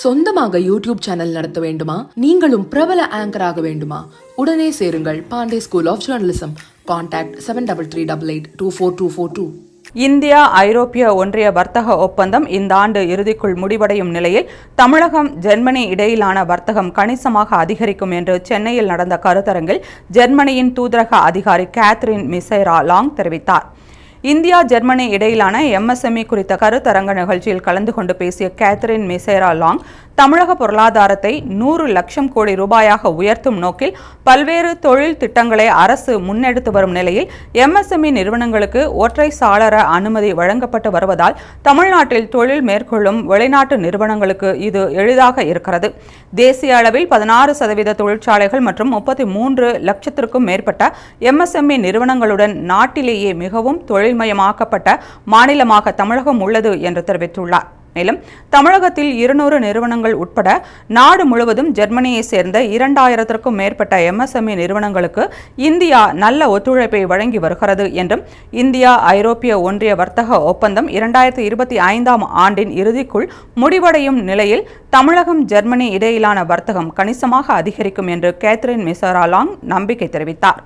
சொந்தமாக YouTube channel நடத்த வேண்டுமா? நீங்களும் பிரபல ஆங்கராக வேண்டுமா? உடனே சேருங்கள் Pandey school of journalism contact seven double three double eight two four two four two India ஐரோப்பிய ஒன்றிய வர்த்தக ஒப்பந்தம் இந்த ஆண்டு இறுதிக்குள் முடிவடையும் நிலையில் தமிழகம் ஜெர்மனி இடையிலான வர்த்தகம் கணிசமாக அதிகரிக்கும் என்று சென்னையில் நடந்த கருத்தரங்கில் ஜெர்மனியின் தூதரக அதிகாரி கேத்ரின் மிசைரா லாங் தெரிவித்தார். இந்தியா ஜெர்மனி இடையிலான எம்எஸ்எம்இ குறித்த கருத்தரங்க நிகழ்ச்சியில் கலந்து கொண்டு பேசிய கேத்ரின் மிசேரா லாங் தமிழக பொருளாதாரத்தை நூறு லட்சம் கோடி ரூபாயாக உயர்த்தும் நோக்கில் பல்வேறு தொழில் திட்டங்களை அரசு முன்னெடுத்து வரும் நிலையில் எம்எஸ்எம்இ நிறுவனங்களுக்கு ஒற்றை சாளர அனுமதி வழங்கப்பட்டு வருவதால் தமிழ்நாட்டில் தொழில் மேற்கொள்ளும் வெளிநாட்டு நிறுவனங்களுக்கு இது எளிதாக இருக்கிறது. தேசிய அளவில் பதினாறு சதவீத தொழிற்சாலைகள் மற்றும் முப்பத்தி மூன்று லட்சத்திற்கும் மேற்பட்ட எம்எஸ்எம்இ நிறுவனங்களுடன் நாட்டிலேயே மிகவும் தொழில்மயமாக்கப்பட்ட மாநிலமாக தமிழகம் உள்ளது என்று தெரிவித்துள்ளார். மேலும் தமிழகத்தில் இருநூறு நிறுவனங்கள் உட்பட நாடு முழுவதும் ஜெர்மனியை சேர்ந்த இரண்டாயிரத்திற்கும் மேற்பட்ட எம்எஸ்எம்இ நிறுவனங்களுக்கு இந்தியா நல்ல ஒத்துழைப்பை வழங்கி வருகிறது என்றும் இந்தியா ஐரோப்பிய ஒன்றிய வர்த்தக ஒப்பந்தம் இரண்டாயிரத்தி இருபத்தி ஐந்தாம் ஆண்டின் இறுதிக்குள் முடிவடையும் நிலையில் தமிழகம் ஜெர்மனி இடையிலான வர்த்தகம் கணிசமாக அதிகரிக்கும் என்று கேத்ரின் மிசராலாங் நம்பிக்கை தெரிவித்தார்.